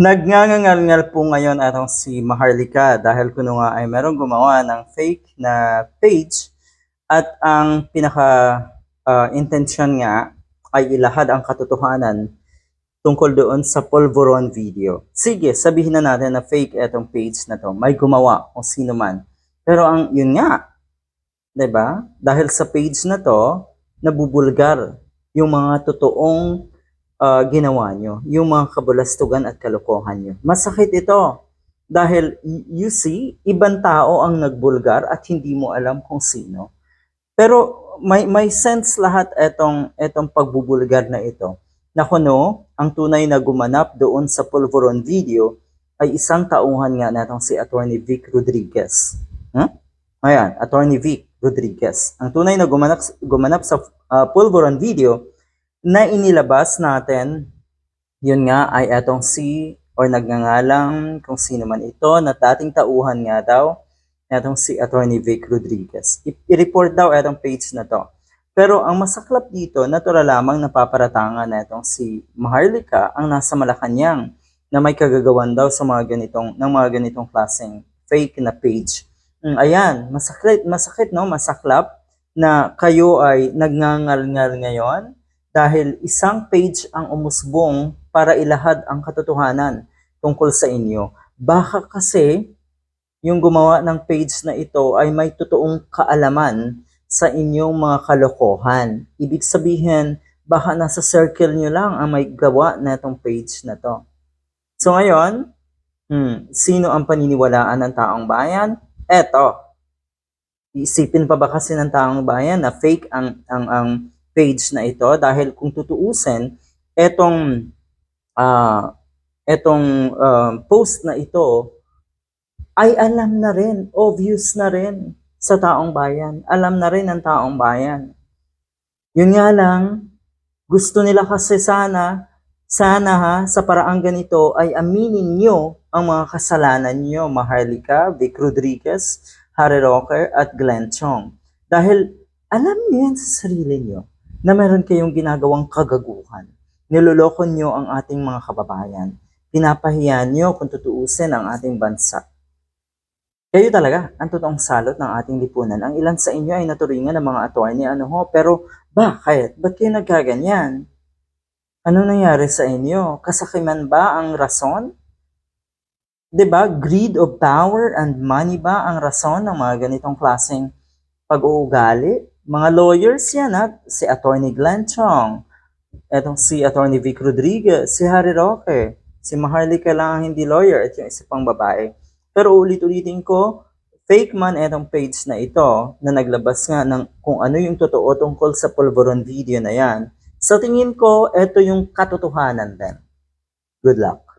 Nagngangangal po ngayon atong si Maharlika dahil kuno nga ay merong gumawa ng fake na page at ang pinaka ah, intention nga ay ilahad ang katotohanan tungkol doon sa Polvoron video. Sige, sabihin na natin na fake etong page na to. May gumawa kung sino man. Pero ang yun nga, 'di ba? Dahil sa page na to, nabubulgar yung mga totoong ah, ginawa nyo, yung mga kabulastugan at kalokohan nyo. Masakit ito. Dahil, you see, ibang tao ang nagbulgar at hindi mo alam kung sino. Pero may, may sense lahat etong, etong pagbubulgar na ito. Na kuno, ang tunay na gumanap doon sa Pulveron video ay isang tauhan nga natong si Attorney Vic Rodriguez. Hmm? Ayan, Attorney Vic Rodriguez. Ang tunay na gumanap, gumanap sa uh, Pulveron video na inilabas natin, yun nga ay etong si or nagngangalang kung sino man ito na dating tauhan nga daw etong si Attorney Vic Rodriguez. I-report daw etong page na to. Pero ang masaklap dito, natural lamang napaparatangan na itong si Maharlika ang nasa Malacanang na may kagagawan daw sa mga ganitong ng mga ganitong klaseng fake na page. Mm, ayan, masakit, masakit no, masaklap na kayo ay nagngangal-ngal ngayon dahil isang page ang umusbong para ilahad ang katotohanan tungkol sa inyo. Baka kasi yung gumawa ng page na ito ay may totoong kaalaman sa inyong mga kalokohan. Ibig sabihin, baka nasa circle nyo lang ang may gawa na itong page na to. So ngayon, hmm, sino ang paniniwalaan ng taong bayan? Eto. Isipin pa ba kasi ng taong bayan na fake ang ang ang page na ito dahil kung tutuusin etong ah etong ah, post na ito ay alam na rin, obvious na rin sa taong bayan. Alam na rin ng taong bayan. Yun nga lang, gusto nila kasi sana, sana ha, sa paraang ganito ay aminin nyo ang mga kasalanan nyo, Maharlika, Vic Rodriguez, Harry Rocker, at Glenn Chong. Dahil alam niyo yan sa sarili nyo na meron kayong ginagawang kagaguhan. Niloloko nyo ang ating mga kababayan. Pinapahiya nyo kung tutuusin ang ating bansa. Kayo talaga, ang totoong salot ng ating lipunan. Ang ilan sa inyo ay naturingan ng mga attorney, ano ho, pero bakit? Ba't kayo nagkaganyan? Ano nangyari sa inyo? Kasakiman ba ang rason? 'Di ba? Greed of power and money ba ang rason ng mga ganitong klaseng pag-uugali? Mga lawyers yan at si Attorney Glenn Chong, etong si Attorney Vic Rodriguez, si Harry Roque, si Maharlika lang ang hindi lawyer at yung isa pang babae. Pero ulit-ulitin ko, fake man etong page na ito na naglabas nga ng kung ano yung totoo tungkol sa Polvoron video na yan. Sa tingin ko, ito yung katotohanan din. Good luck.